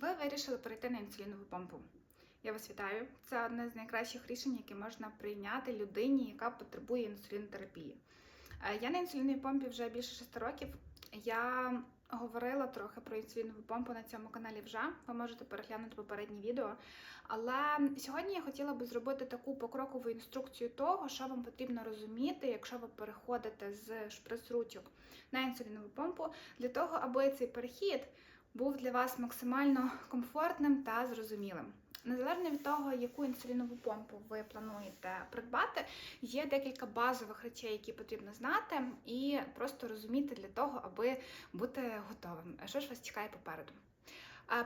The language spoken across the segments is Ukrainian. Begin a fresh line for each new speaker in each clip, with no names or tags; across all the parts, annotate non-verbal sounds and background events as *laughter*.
Ви вирішили перейти на інсулінову помпу. Я вас вітаю. Це одне з найкращих рішень, які можна прийняти людині, яка потребує інсулінотерапії. Е, Я на інсуліновій помпі вже більше 6 років. Я говорила трохи про інсулінову помпу на цьому каналі вже. Ви можете переглянути попереднє відео. Але сьогодні я хотіла би зробити таку покрокову інструкцію того, що вам потрібно розуміти, якщо ви переходите з шприц-ручок на інсулінову помпу, для того, аби цей перехід був для вас максимально комфортним та зрозумілим. Незалежно від того, яку інсулінову помпу ви плануєте придбати, є декілька базових речей, які потрібно знати, і просто розуміти для того, аби бути готовим. Що ж вас чекає попереду?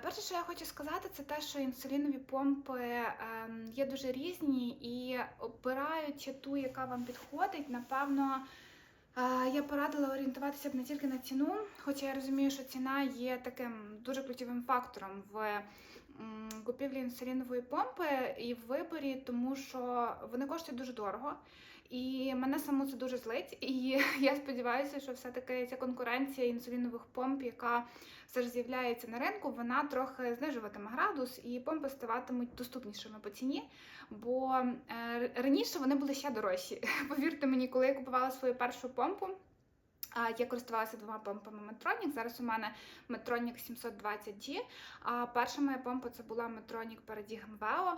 Перше, що я хочу сказати, це те, що інсулінові помпи ем, є дуже різні і обираючи ту, яка вам підходить, напевно. Я порадила орієнтуватися б не тільки на ціну, хоча я розумію, що ціна є таким дуже ключовим фактором в купівлі інсулінової помпи і в виборі, тому що вони коштують дуже дорого. І мене саму це дуже злить. І *laughs* я сподіваюся, що все-таки ця конкуренція інсулінових помп, яка все ж з'являється на ринку, вона трохи знижуватиме градус, і помпи ставатимуть доступнішими по ціні. Бо е, раніше вони були ще дорожчі. *laughs* Повірте мені, коли я купувала свою першу помпу. Я користувалася двома помпами Medtronic. Зараз у мене Medtronic 720G, а перша моя помпа це була Medtronic Paradigm Veo.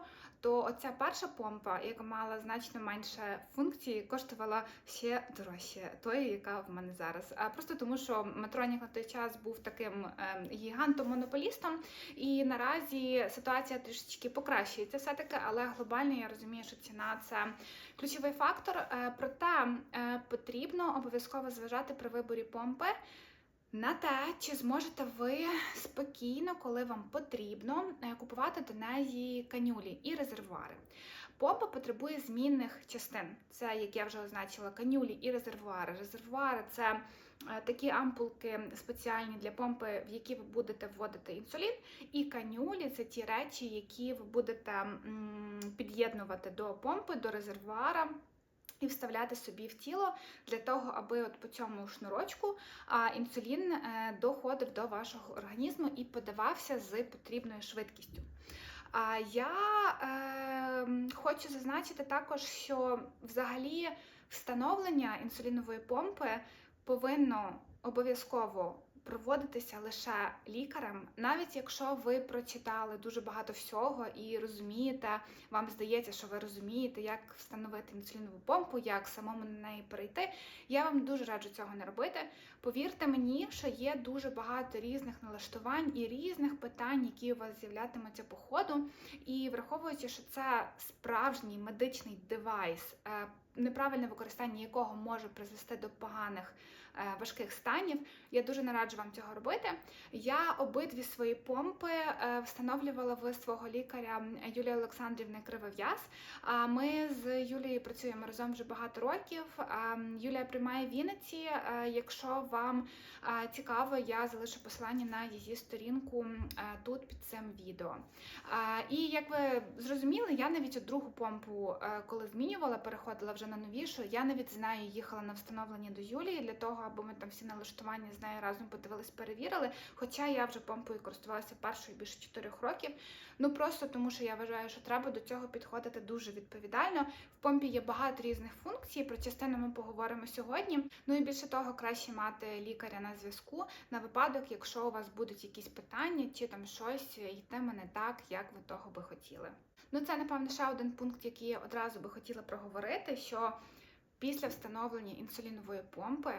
То оця перша помпа, яка мала значно менше функцій, коштувала ще дорожче тої, яка в мене зараз. А просто тому, що Medtronic на той час був таким ем, гігантом-монополістом, і наразі ситуація трішечки покращується все-таки, але глобально я розумію, що ціна це ключовий фактор. Е, Проте е, потрібно обов'язково зважати при виборі помпи. На те, чи зможете ви спокійно, коли вам потрібно, е, купувати до неї канюлі і резервуари. Помпа потребує змінних частин. Це, як я вже означила, канюлі і резервуари. Резервуари це е, такі ампулки спеціальні для помпи, в які ви будете вводити інсулін. І канюлі це ті речі, які ви будете під'єднувати до помпи, до резервуара. І вставляти собі в тіло для того, аби от по цьому шнурочку інсулін е, доходив до вашого організму і подавався з потрібною швидкістю. А я е, хочу зазначити також, що взагалі встановлення інсулінової помпи повинно обов'язково проводитися лише лікарем, навіть якщо ви прочитали дуже багато всього і розумієте, вам здається, що ви розумієте, як встановити інсулінову помпу, як самому на неї перейти. Я вам дуже раджу цього не робити. Повірте мені, що є дуже багато різних налаштувань і різних питань, які у вас з'являтимуться по ходу. І враховуючи, що це справжній медичний девайс, е, неправильне використання якого може призвести до поганих важких станів, я дуже не раджу вам цього робити. Я обидві свої помпи е, встановлювала в свого лікаря Юлії Олександрівни Кривов'яз. Ми з Юлією працюємо разом вже багато років. Юлія приймає в Вінниці. Е, Якщо вам е, цікаво, я залишу посилання на її сторінку е, тут під цим відео. І як ви зрозуміли, я навіть другу помпу, е, коли змінювала, переходила вже на новішу. Я навіть з нею їхала на встановлення до Юлії для того, аби ми там всі налаштування з нею разом подивились, перевірили. Хоча я вже помпою користувалася першою більше 4 років. Ну просто тому, що я вважаю, що треба до цього підходити дуже відповідально. В помпі є багато різних функцій. Про частину ми поговоримо сьогодні. Ну і більше того, краще мати лікаря на зв'язку на випадок, якщо у вас будуть якісь питання, чи там щось йтиме не так, як ви того би хотіли. Ну, це напевно ще один пункт, який я одразу би хотіла проговорити: що після встановлення інсулінової помпи.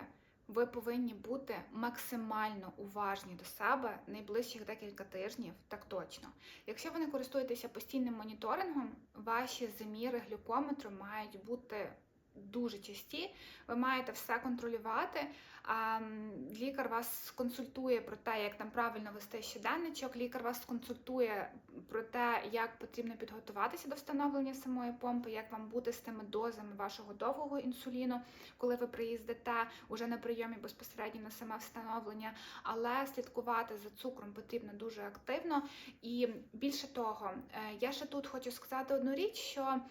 Ви повинні бути максимально уважні до себе найближчих декілька тижнів, так точно. Якщо ви не користуєтеся постійним моніторингом, ваші заміри глюкометру мають бути дуже часті. Ви маєте все контролювати. Лікар вас консультує про те, як там правильно вести щоденничок. Лікар вас консультує про те, як потрібно підготуватися до встановлення самої помпи, як вам бути з тими дозами вашого довгого інсуліну, коли ви приїздите уже на прийомі безпосередньо на саме встановлення. Але слідкувати за цукром потрібно дуже активно. І більше того, е, я ще тут хочу сказати одну річ, що.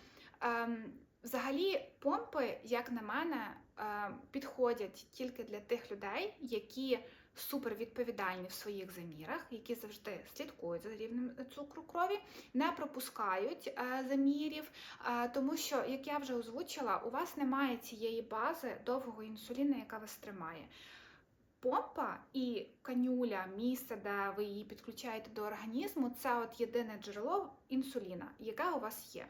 Взагалі, помпи, як на мене, е, підходять тільки для тих людей, які супер відповідальні в своїх замірах, які завжди слідкують за рівнем цукру крові, не пропускають е, замірів, е, тому що, як я вже озвучила, у вас немає цієї бази довгого інсуліну, яка вас тримає. Помпа і канюля, місце, де ви її підключаєте до організму, це от єдине джерело інсуліна, яке у вас є.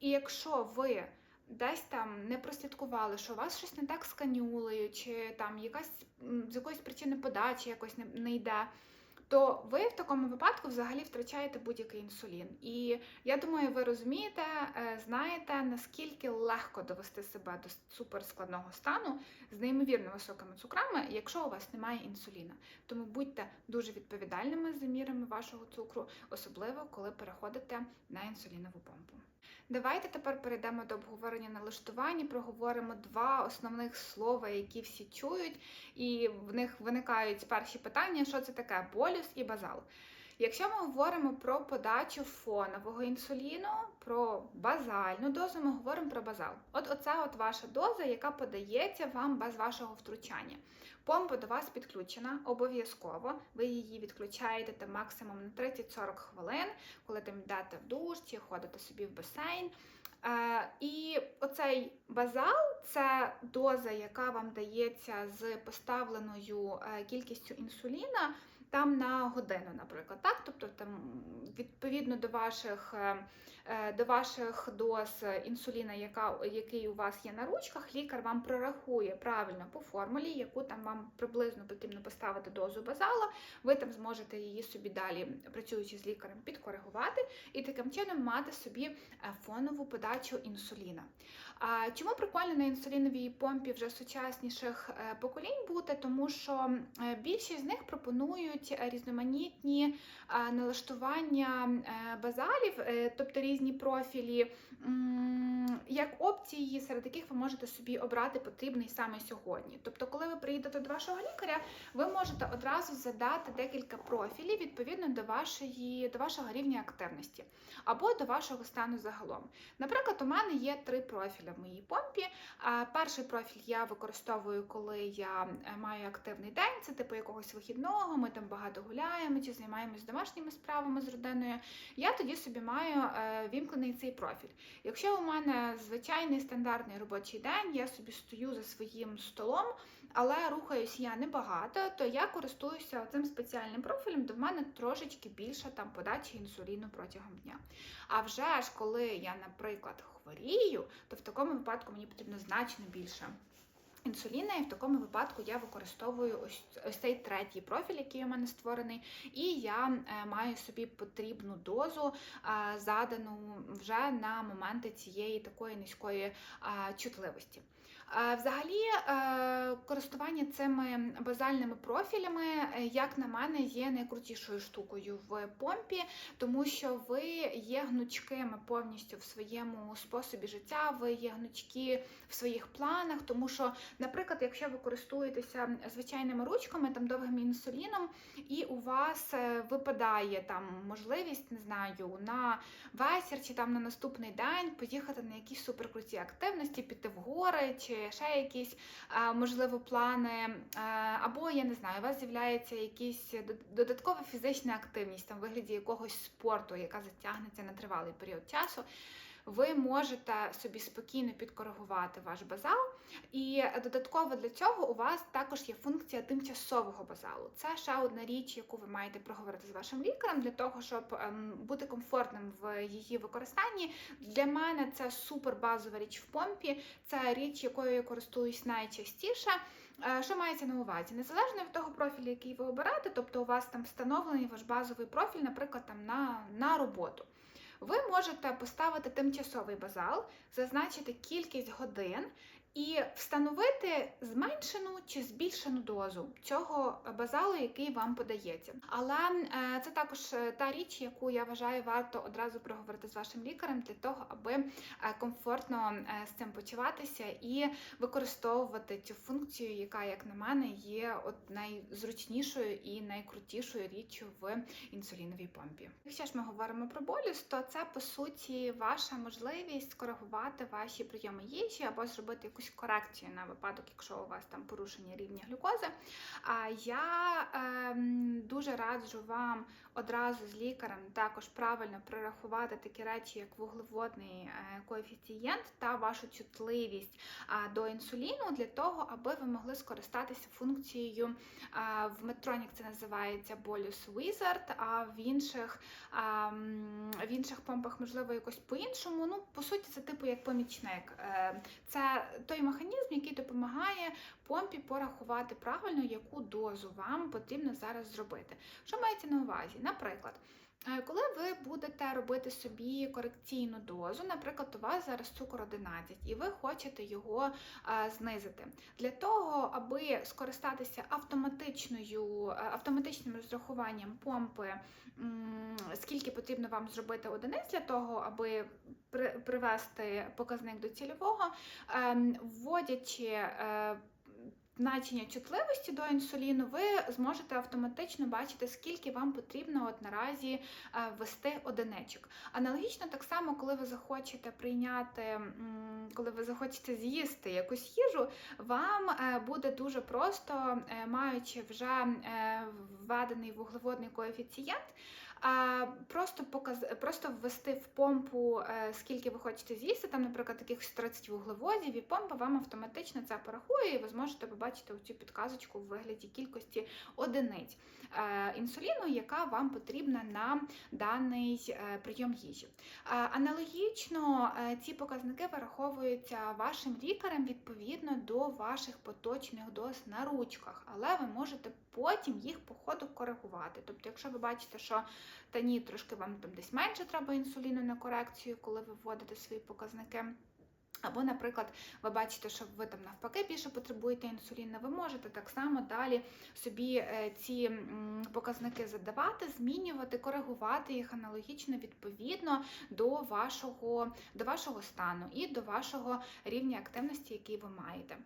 І якщо ви десь там не прослідкували, що у вас щось не так з канюлею, чи там якась з якоїсь причини подачі якось не, не йде, то ви в такому випадку взагалі втрачаєте будь-який інсулін. І я думаю, ви розумієте, е, знаєте, наскільки легко довести себе до суперскладного стану з неймовірно високими цукрами, якщо у вас немає інсуліна. Тому будьте дуже відповідальними з замірами вашого цукру, особливо коли переходите на інсулінову помпу. Давайте тепер перейдемо до обговорення налаштування. Проговоримо два основних слова, які всі чують, і в них виникають перші питання: що це таке болюс і базал. Якщо ми говоримо про подачу фонового інсуліну, про базальну дозу, ми говоримо про базал. От оце от ваша доза, яка подається вам без вашого втручання. Помпа до вас підключена обов'язково. Ви її відключаєте там максимум на 30-40 хвилин, коли там йдете в душ чи ходите собі в басейн. Е, і оцей базал це доза, яка вам дається з поставленою е, кількістю інсуліна там на годину, наприклад. Так? Тобто там відповідно до ваших е, е, до ваших доз інсуліна, яка, який у вас є на ручках, лікар вам прорахує правильно по формулі, яку там вам приблизно потрібно поставити дозу базала. Ви там зможете її собі далі, працюючи з лікарем, підкоригувати і таким чином мати собі е, фонову подачу інсуліна. А чому прикольно на інсуліновій помпі вже сучасніших поколінь бути? Тому що більшість з них пропонують різноманітні налаштування базалів, е, тобто різні профілі, як опції, серед яких ви можете собі обрати потрібний саме сьогодні. Тобто, коли ви приїдете до вашого лікаря, ви можете одразу задати декілька профілів відповідно до вашої, до вашого рівня активності або до вашого стану загалом. Наприклад, у мене є три профілі в моїй помпі. Перший профіль я використовую, коли я е, маю активний день, це типу якогось вихідного, ми там багато гуляємо чи займаємось домашніми справами з родиною. Я тоді собі маю е, вімкнений цей профіль. Якщо у мене звичайний стандартний робочий день, я собі стою за своїм столом, але рухаюсь я небагато, то я користуюся цим спеціальним профілем, де в мене трошечки більше там подачі інсуліну протягом дня. А вже ж, коли я, наприклад, хворію, то в такому випадку мені потрібно значно більше. Інсуліна, і в такому випадку я використовую ось ось цей третій профіль, який у мене створений, і я е, маю собі потрібну дозу, е, задану вже на моменти цієї такої низької е, чутливості. Взагалі, користування цими базальними профілями, як на мене, є найкрутішою штукою в помпі, тому що ви є гнучкими повністю в своєму способі життя, ви є гнучкі в своїх планах, тому що, наприклад, якщо ви користуєтеся звичайними ручками, там довгим інсуліном, і у вас е, випадає там можливість, не знаю, на вечір чи там на наступний день поїхати на якісь суперкруті активності, піти в гори. чи ще якісь, можливо, плани, або, я не знаю, у вас з'являється якась додаткова фізична активність там в вигляді якогось спорту, яка затягнеться на тривалий період часу ви можете собі спокійно підкоригувати ваш базал. І додатково для цього у вас також є функція тимчасового базалу. Це ще одна річ, яку ви маєте проговорити з вашим лікарем для того, щоб ем, бути комфортним в її використанні. Для мене це супер базова річ в помпі, це річ, якою я користуюсь найчастіше. Е, що мається на увазі? Незалежно від того профілю, який ви обираєте, тобто у вас там встановлений ваш базовий профіль, наприклад, там на, на роботу. Ви можете поставити тимчасовий базал, зазначити кількість годин і встановити зменшену чи збільшену дозу цього базалу, який вам подається. Але е, це також е, та річ, яку я вважаю, варто одразу проговорити з вашим лікарем для того, аби е, комфортно з цим почуватися і використовувати цю функцію, яка, як на мене, є от найзручнішою і найкрутішою річчю в інсуліновій помпі. Якщо ж ми говоримо про болюс, то це по суті ваша можливість скоригувати ваші прийоми їжі або зробити якусь якусь корекцію на випадок, якщо у вас там порушення рівня глюкози. Я ем, дуже раджу вам одразу з лікарем також правильно прорахувати такі речі, як вуглеводний е, коефіцієнт та вашу чутливість до інсуліну для того, аби ви могли скористатися функцією в Medtronic це називається Bolus Wizard, а в інших а, в інших помпах, можливо, якось по-іншому. Ну, по суті, це типу як помічник. Е, Це той механізм, який допомагає помпі порахувати правильно, яку дозу вам потрібно зараз зробити. Що мається на увазі? Наприклад. Е, Коли ви будете робити собі корекційну дозу, наприклад, у вас зараз цукор 11, і ви хочете його е, знизити. Для того, аби скористатися автоматичною, е, автоматичним розрахуванням помпи, скільки потрібно вам зробити одиниць для того, аби при- привести показник до цільового, ем, вводячи значення чутливості до інсуліну, ви зможете автоматично бачити, скільки вам потрібно от наразі е, ввести одиничок. Аналогічно так само, коли ви захочете прийняти, коли ви захочете з'їсти якусь їжу, вам е, буде дуже просто, е, маючи вже введений вуглеводний коефіцієнт. Просто показ... просто ввести в помпу, е, скільки ви хочете з'їсти, там, наприклад, таких 30 вуглеводів, і помпа вам автоматично це порахує, і ви зможете побачити цю підказочку в вигляді кількості одиниць е, інсуліну, яка вам потрібна на даний е, прийом їжі. Аналогічно ці показники вираховуються вашим лікарем відповідно до ваших поточних доз на ручках, але ви можете потім їх по ходу коригувати. Тобто, якщо ви бачите, що та ні, трошки вам там десь менше треба інсуліну на корекцію, коли ви вводите свої показники. Або, наприклад, ви бачите, що ви там навпаки більше потребуєте інсуліну, ви можете так само далі собі е, ці показники задавати, змінювати, коригувати їх аналогічно відповідно до вашого, до вашого стану і до вашого рівня активності, який ви маєте.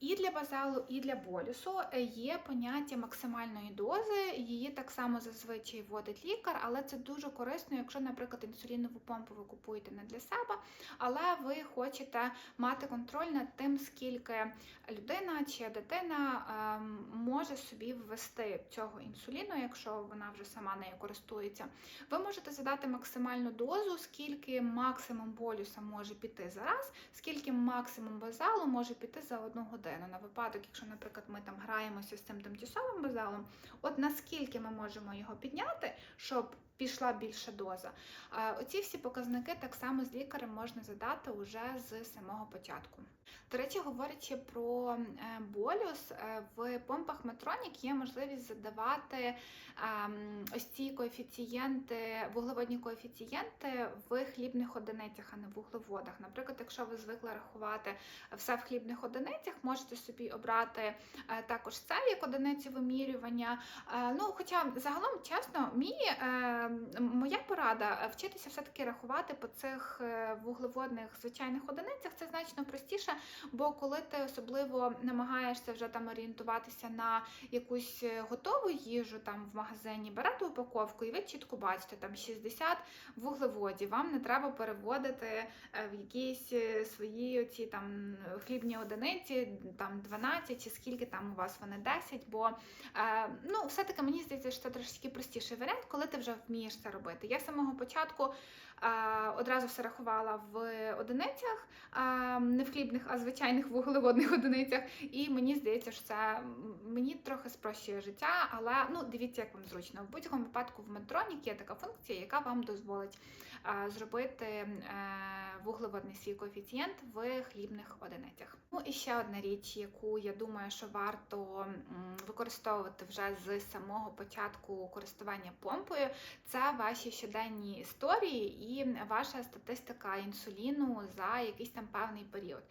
І для базалу, і для болюсу е, є поняття максимальної дози. Її так само зазвичай вводить лікар, але це дуже корисно, якщо, наприклад, інсулінову помпу ви купуєте не для себе, але ви хочете мати контроль над тим, скільки людина чи дитина ем, може собі ввести цього інсуліну, якщо вона вже сама нею користується. Ви можете задати максимальну дозу, скільки максимум болюса може піти за раз, скільки максимум базалу може піти за одну годину. На випадок, якщо, наприклад, ми там граємося з цим тимчасовим базалом, от наскільки ми можемо його підняти, щоб пішла більша доза. Оці всі показники так само з лікарем можна задати уже з самого початку. До речі, говорячи про е, болюс, е, в помпах Medtronic є можливість задавати ем, ось ці коефіцієнти, вуглеводні коефіцієнти в хлібних одиницях, а не в вуглеводах. Наприклад, якщо ви звикли рахувати все в хлібних одиницях, можете собі обрати е, також це як одиницю вимірювання. Ну, хоча загалом, чесно, мій, моя порада е, вчитися все-таки рахувати по цих е, вуглеводних звичайних одиницях, це значно простіше, бо коли ти особливо намагаєшся вже там орієнтуватися на якусь е, готову їжу там в магазині, берете упаковку, і ви чітко бачите там 60 вуглеводів. Вам не треба переводити в якісь свої оці там хлібні одиниці, там 12 чи скільки там у вас вони 10, бо ну, все-таки мені здається, що це трошки простіший варіант, коли ти вже вмієш це робити. Я з самого початку одразу все рахувала в одиницях, не в хлібних, а звичайних вуглеводних *laughs* одиницях. І мені здається, що це мені трохи спрощує життя, але ну дивіться, як вам зручно. В будь-якому випадку в Medtronic є така функція, яка вам дозволить зробити е, вуглеводний свій коефіцієнт в хлібних одиницях. Ну і ще одна річ, яку я думаю, що варто використовувати вже з самого початку користування помпою, це ваші щоденні історії і ваша статистика інсуліну за якийсь там певний період.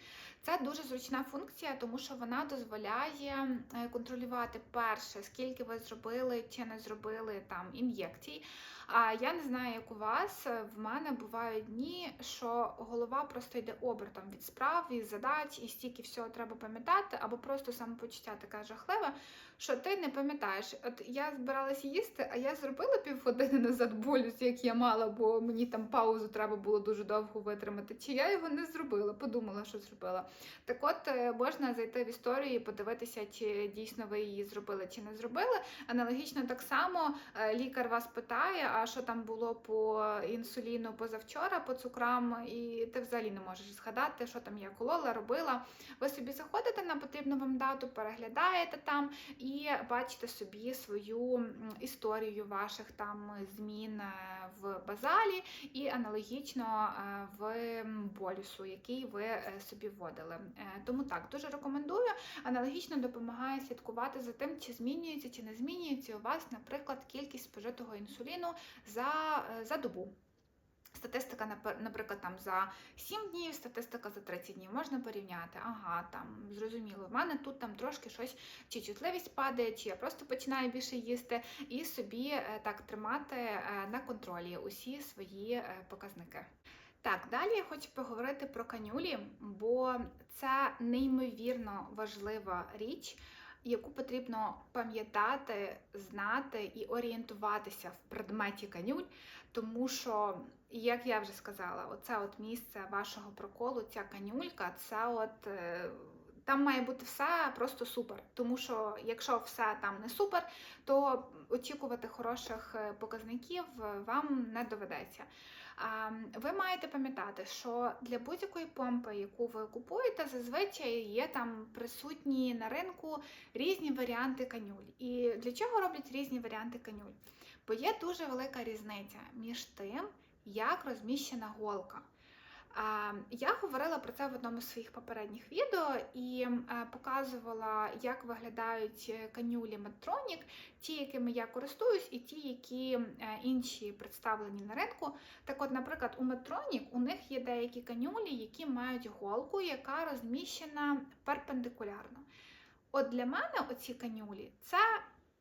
Це дуже зручна функція, тому що вона дозволяє е, контролювати перше, скільки ви зробили чи не зробили там ін'єкцій. А я не знаю, як у вас. е, В мене бувають дні, що голова просто йде обертом від справ, від задач, і стільки всього треба пам'ятати, або просто самопочуття таке жахливе, що ти не пам'ятаєш. От я збиралась їсти, а я зробила півгодини назад болюс, як я мала, бо мені там паузу треба було дуже довго витримати. Чи я його не зробила? Подумала, що зробила. Так от е, можна зайти в історію і подивитися, чи дійсно ви її зробили, чи не зробили. Аналогічно так само е, лікар вас питає, а що там було по інсуліну позавчора, по цукрам, і ти взагалі не можеш згадати, що там я колола, робила. Ви собі заходите на потрібну вам дату, переглядаєте там і бачите собі свою історію ваших там змін е, в базалі і аналогічно е, в болюсу, який ви е, собі вводили. Тому так, дуже рекомендую. Аналогічно допомагає слідкувати за тим, чи змінюється, чи не змінюється у вас, наприклад, кількість спожитого інсуліну за, е, за добу. Статистика, наприклад, там за 7 днів, статистика за 30 днів можна порівняти. Ага, там зрозуміло, в мене тут там трошки щось, чи чутливість падає, чи я просто починаю більше їсти, і собі е, так тримати е, на контролі усі свої показники. Так, далі я хочу поговорити про канюлі, бо це неймовірно важлива річ, яку потрібно пам'ятати, знати і орієнтуватися в предметі канюль, тому що, як я вже сказала, оце от місце вашого проколу, ця канюлька, це от. е, Там має бути все просто супер. Тому що якщо все там не супер, то очікувати хороших е, показників е, вам не доведеться. Ви маєте пам'ятати, що для будь-якої помпи, яку ви купуєте, зазвичай є там присутні на ринку різні варіанти канюль. І для чого роблять різні варіанти канюль? Бо є дуже велика різниця між тим, як розміщена голка. Я говорила про це в одному з своїх попередніх відео і е, показувала, як виглядають е, канюлі Medtronic, ті, якими я користуюсь, і ті, які е, інші представлені на ринку. Так от, наприклад, у Medtronic у них є деякі канюлі, які мають голку, яка розміщена перпендикулярно. От для мене оці канюлі це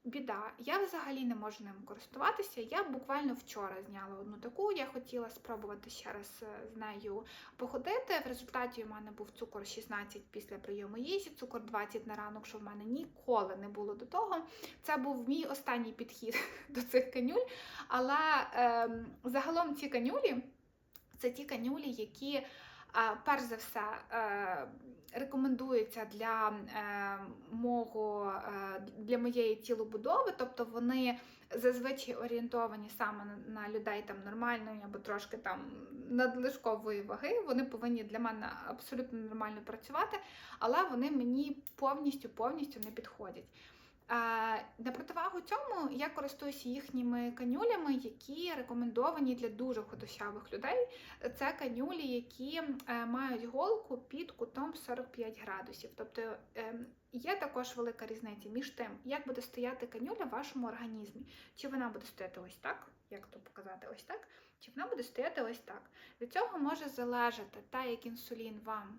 біда. Я взагалі не можу ним користуватися. Я буквально вчора зняла одну таку. Я хотіла спробувати ще раз е, з нею походити. В результаті у мене був цукор 16 після прийому їжі, цукор 20 на ранок, що в мене ніколи не було до того. Це був мій останній підхід *laughs* до цих канюль. Але е, загалом ці канюлі це ті канюлі, які. Перш за все, е, рекомендуються для е, мого е, для моєї тілобудови, тобто вони зазвичай орієнтовані саме на- людей там нормальної або трошки там надлишкової ваги. Вони повинні для мене абсолютно нормально працювати, але вони мені повністю повністю не підходять. На противагу цьому я користуюся їхніми канюлями, які рекомендовані для дуже худощавих людей. Це канюлі, які е, мають голку під кутом 45 градусів. Тобто е, є також велика різниця між тим, як буде стояти канюля в вашому організмі. Чи вона буде стояти ось так, як то показати ось так, чи вона буде стояти ось так. Від цього може залежати те, як інсулін вам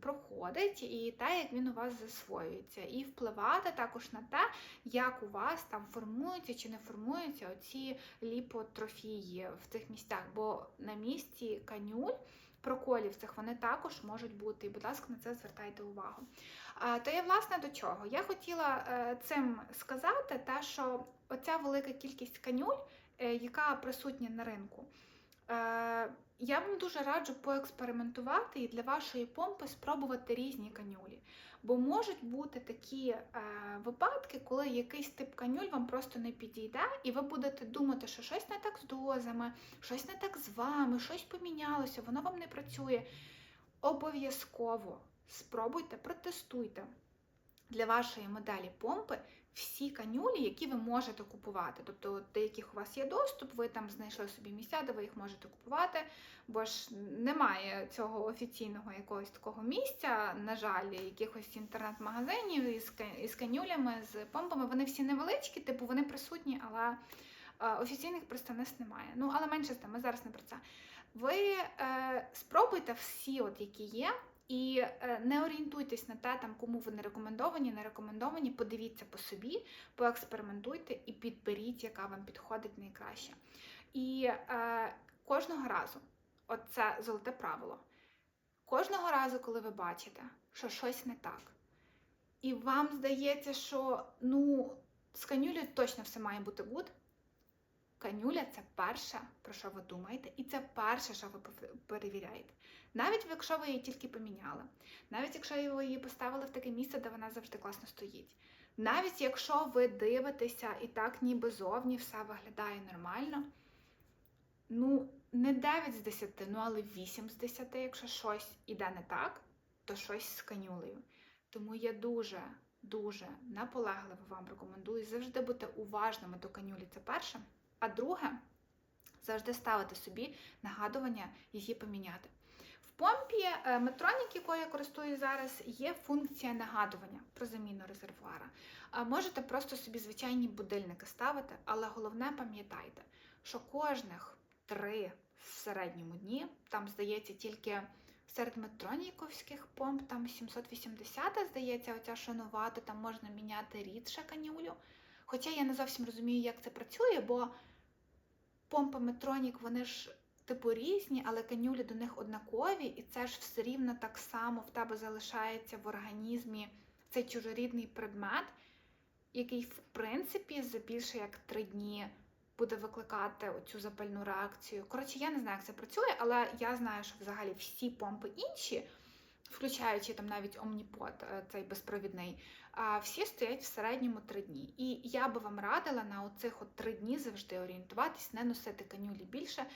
проходить, і те, як він у вас засвоюється, і впливати також на те, як у вас там формуються чи не формуються оці ліпотрофії в цих місцях. Бо на місці канюль проколів цих вони також можуть бути. І, будь ласка, на це звертайте увагу. То я власне до чого? Я хотіла е, цим сказати, те, що оця велика кількість канюль, е, яка присутня на ринку. Я вам дуже раджу поекспериментувати і для вашої помпи спробувати різні канюлі. Бо можуть бути такі е, випадки, коли якийсь тип канюль вам просто не підійде, і ви будете думати, що щось не так з дозами, щось не так з вами, щось помінялося, воно вам не працює. Обов'язково спробуйте, протестуйте для вашої моделі помпи всі канюлі, які ви можете купувати. Тобто, до яких у вас є доступ, ви там знайшли собі місця, де ви їх можете купувати, бо ж немає цього офіційного якогось такого місця, на жаль, якихось інтернет-магазинів із, канюлями, з помпами. Вони всі невеличкі, типу вони присутні, але е, офіційних представництв немає. Ну, але менше з тим, ми зараз не про це. Ви е, спробуйте всі, от які є, І е, не орієнтуйтесь на те, там, кому вони рекомендовані, не рекомендовані. Подивіться по собі, поекспериментуйте і підберіть, яка вам підходить найкраще. І е, кожного разу, от це золоте правило. Кожного разу, коли ви бачите, що щось не так, і вам здається, що ну, з канюлею точно все має бути гуд. Канюля це перше, про що ви думаєте, і це перше, що ви перевіряєте. Навіть якщо ви її тільки поміняли, навіть якщо ви її поставили в таке місце, де вона завжди класно стоїть. Навіть якщо ви дивитеся і так ніби зовні все виглядає нормально, ну, не 9 з 10, ну але 8 з 10, якщо щось іде не так, то щось з канюлею. Тому я дуже, дуже наполегливо вам рекомендую завжди бути уважними до канюлі. Це перше. А друге, завжди ставити собі нагадування її поміняти. В помпі Medtronic, якою я користуюсь зараз, є функція нагадування про заміну резервуара. Можете просто собі звичайні будильники ставити, але головне пам'ятайте, що кожних три в середньому дні, там здається тільки серед метроніковських помп, там 780, здається, оця то там можна міняти рідше канюлю. Хоча я не зовсім розумію, як це працює, бо помпи Метронік, вони ж типу різні, але канюлі до них однакові, і це ж все рівно так само в тебе залишається в організмі цей чужорідний предмет, який, в принципі, за більше як три дні буде викликати оцю запальну реакцію. Коротше, я не знаю, як це працює, але я знаю, що взагалі всі помпи інші, включаючи там навіть Omnipod, е, цей безпровідний, всі стоять в середньому три дні. І я би вам радила на оцих от три дні завжди орієнтуватись, не носити канюлі більше.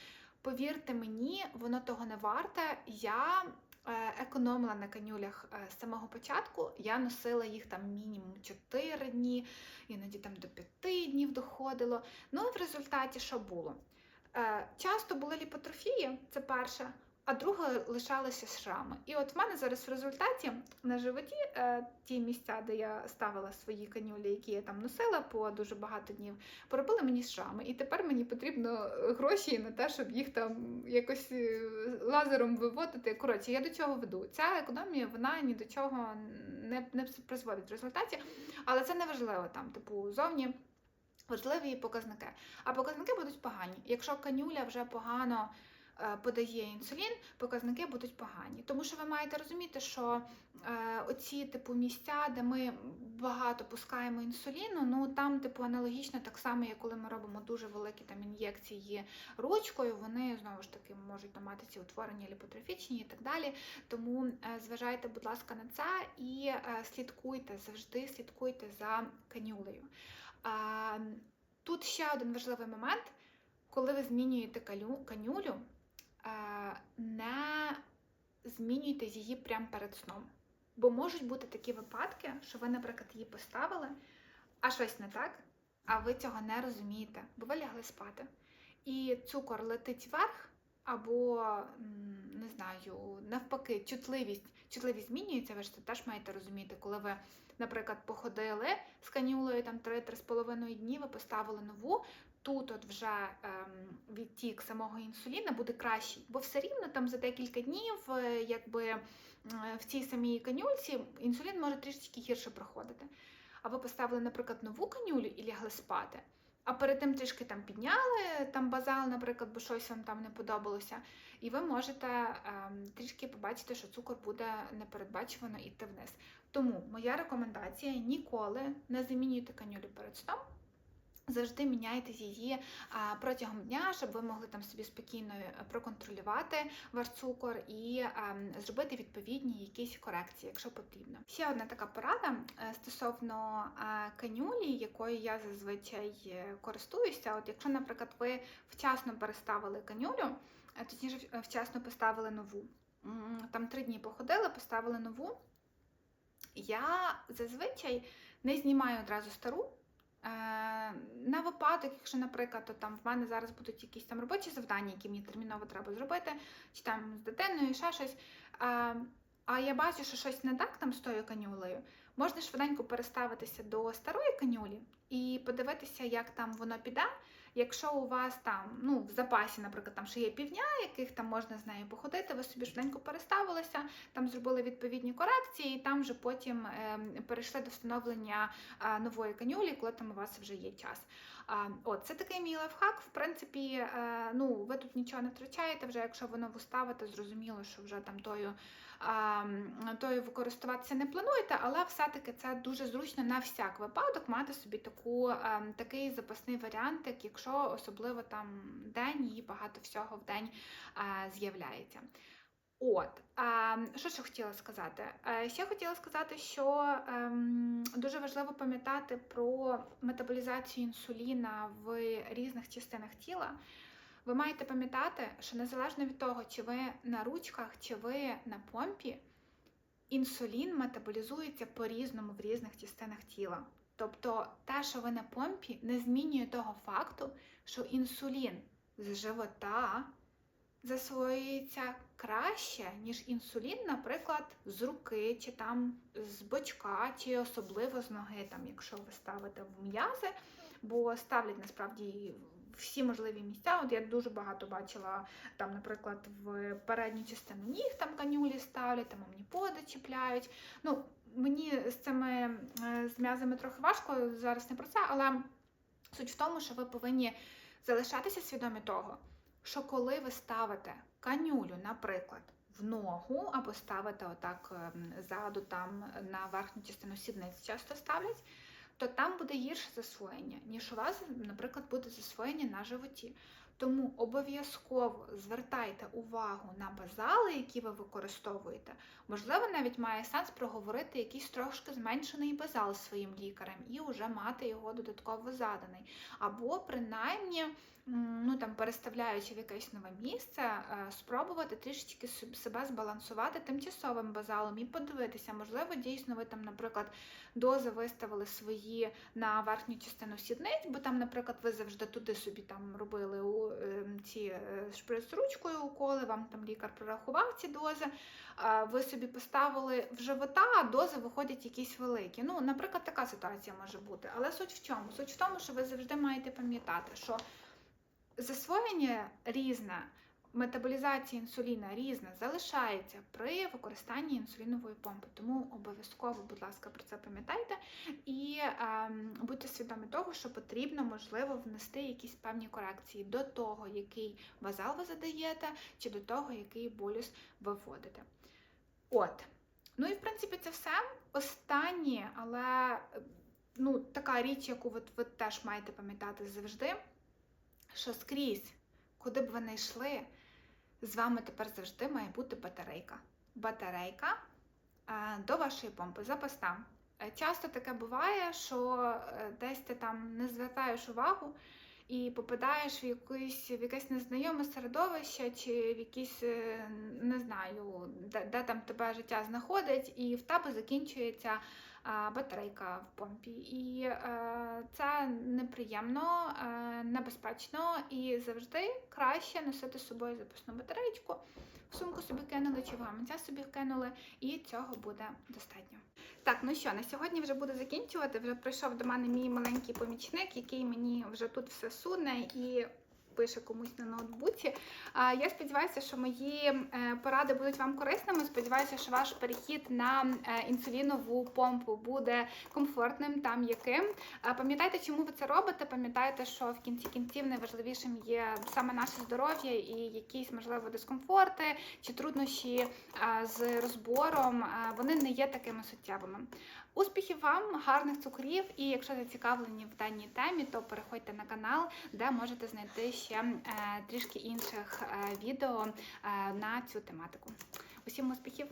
Повірте мені, воно того не варте. Я е, економила на канюлях е, з самого початку. Я носила їх там мінімум 4 дні, іноді там до 5 днів доходило. Ну в результаті що було? Часто були ліпотрофії, це перше. А друге лишалися шрами. І от в мене зараз в результаті на животі е, ті місця, де я ставила свої канюлі, які я там носила по дуже багато днів, поробили мені шрами. І тепер мені потрібно гроші на те, щоб їх там якось е, лазером виводити. Коротше, я до цього веду. Ця економія вона ні до чого не, не призводить в результаті, але це не важливо там, типу, зовні. Важливі показники. А показники будуть погані. Якщо канюля вже погано е, подає інсулін, показники будуть погані. Тому що ви маєте розуміти, що е, оці типу місця, де ми багато пускаємо інсуліну, ну там, типу, аналогічно так само, як коли ми робимо дуже великі там ін'єкції ручкою, вони знову ж таки можуть мати ці утворення ліпотрофічні і так далі. Тому е, зважайте, будь ласка, на це і е, слідкуйте, завжди слідкуйте за канюлею. Тут ще один важливий момент, коли ви змінюєте канюлю, не змінюйте її прямо перед сном. Бо можуть бути такі випадки, що ви, наприклад, її поставили, а щось не так, а ви цього не розумієте, бо ви лягли спати. І цукор летить вверх, або, не знаю, навпаки, чутливість. Чутливість змінюється, ви ж це теж маєте розуміти, коли ви, наприклад, походили з канюлею там 3-3,5 дні, ви поставили нову. Тут от вже ем, відтік самого інсуліна буде кращий, бо все рівно там за декілька днів, е, якби е, в цій самій канюльці інсулін може трішечки гірше проходити. А ви поставили, наприклад, нову канюлю і лягли спати, а перед тим трішки там підняли там базал, наприклад, бо щось вам там не подобалося, і ви можете ем, трішки побачити, що цукор буде непередбачувано йти вниз. Тому моя рекомендація ніколи не замінюйте канюлю перед сном. Завжди міняйте її протягом дня, щоб ви могли там собі спокійно е, проконтролювати ваш цукор і зробити відповідні якісь корекції, якщо потрібно. Ще одна така порада е, стосовно канюлі, якою я зазвичай е, користуюся. От якщо, наприклад, ви вчасно переставили канюлю, точніше е, вчасно поставили нову. Там три дні походили, поставили нову. Я зазвичай не знімаю одразу стару. Е, На випадок, якщо, наприклад, то там в мене зараз будуть якісь там робочі завдання, які мені терміново треба зробити, чи там з дитиною, ще щось. А, а я бачу, що щось не так там з тою канюлею, можна швиденько переставитися до старої канюлі і подивитися, як там воно піде. Якщо у вас там ну, в запасі, наприклад, там ще є півдня, яких там можна з нею походити, ви собі швиденько переставилися, там зробили відповідні корекції, і там вже потім е, перейшли до встановлення е, нової канюлі, коли там у вас вже є час. А, от, це такий мій лайфхак. В принципі, е, ну, ви тут нічого не втрачаєте, вже якщо ви нову ставите, зрозуміло, що вже там тою, тою використовуватися не плануєте, але все-таки це дуже зручно на всяк випадок мати собі таку, е, такий запасний варіантик, якщо особливо там день і багато всього в день е, з'являється. От, що ще хотіла сказати? Е, Ще хотіла сказати, що ем, дуже важливо пам'ятати про метаболізацію інсуліна в різних частинах тіла. Ви маєте пам'ятати, що незалежно від того, чи ви на ручках, чи ви на помпі, інсулін метаболізується по-різному в різних частинах тіла. Тобто те, що ви на помпі, не змінює того факту, що інсулін з живота засвоюється краще, ніж інсулін, наприклад, з руки, чи там з бочка, чи особливо з ноги, там, якщо ви ставите в м'язи, бо ставлять насправді всі можливі місця. От я дуже багато бачила, там, наприклад, в передню частину ніг там канюлі ставлять, там амніподи чіпляють. Ну, мені з цими е, з м'язами трохи важко, зараз не про це, але суть в тому, що ви повинні залишатися свідомі того, що коли ви ставите канюлю, наприклад, в ногу або ставите отак ем, ззаду там на верхню частину сідниць часто ставлять, то там буде гірше засвоєння, ніж у вас, наприклад, буде засвоєння на животі. Тому обов'язково звертайте увагу на базали, які ви використовуєте. Можливо, навіть має сенс проговорити якийсь трошки зменшений базал своїм лікарем і вже мати його додатково заданий. Або принаймні, ну там переставляючи в якесь нове місце, е, спробувати трішечки себе збалансувати тимчасовим базалом і подивитися, можливо, дійсно ви там, наприклад, дози виставили свої на верхню частину сідниць, бо там, наприклад, ви завжди туди собі там робили ці е, шприц ручкою уколи, вам там лікар прорахував ці дози. Ви собі поставили в живота, а дози виходять якісь великі. Ну, наприклад, така ситуація може бути. Але суть в чому? Суть в тому, що ви завжди маєте пам'ятати, що засвоєння різне, метаболізація інсуліна різна залишається при використанні інсулінової помпи. Тому обов'язково, будь ласка, про це пам'ятайте і ем, будьте свідомі того, що потрібно, можливо, внести якісь певні корекції до того, який базал ви задаєте, чи до того, який болюс ви вводите. От. Ну і в принципі це все. Останнє, але е, ну, така річ, яку ви, ви теж маєте пам'ятати завжди, що скрізь, куди б ви не йшли, з вами тепер завжди має бути батарейка. Батарейка е, до вашої помпи запасна. Е, Часто таке буває, що е, десь ти там не звертаєш увагу і попадаєш в якусь в якесь незнайоме середовище, чи в якісь, не знаю, де, де там тебе життя знаходить, і в тебе закінчується батарейка в помпі. І е, це неприємно, е, небезпечно і завжди краще носити з собою запасну батареєчку. В сумку собі кинули чи в гаманця собі вкинули, і цього буде достатньо. Так, ну що, на сьогодні вже буду закінчувати. Вже прийшов до мене мій маленький помічник, який мені вже тут все суне і пише комусь на ноутбуці. Я сподіваюся, що мої е, поради будуть вам корисними. Сподіваюся, що ваш перехід на е, інсулінову помпу буде комфортним та м'яким. Пам'ятайте, чому ви це робите. Пам'ятайте, що в кінці кінців найважливішим є саме наше здоров'я і якісь можливо дискомфорти чи труднощі з розбором. Вони не є такими суттєвими. Успіхів вам, гарних цукрів! І якщо зацікавлені в даній темі, то переходьте на канал, де можете знайти ще е, трішки інших е, відео е, на цю тематику. Усім успіхів!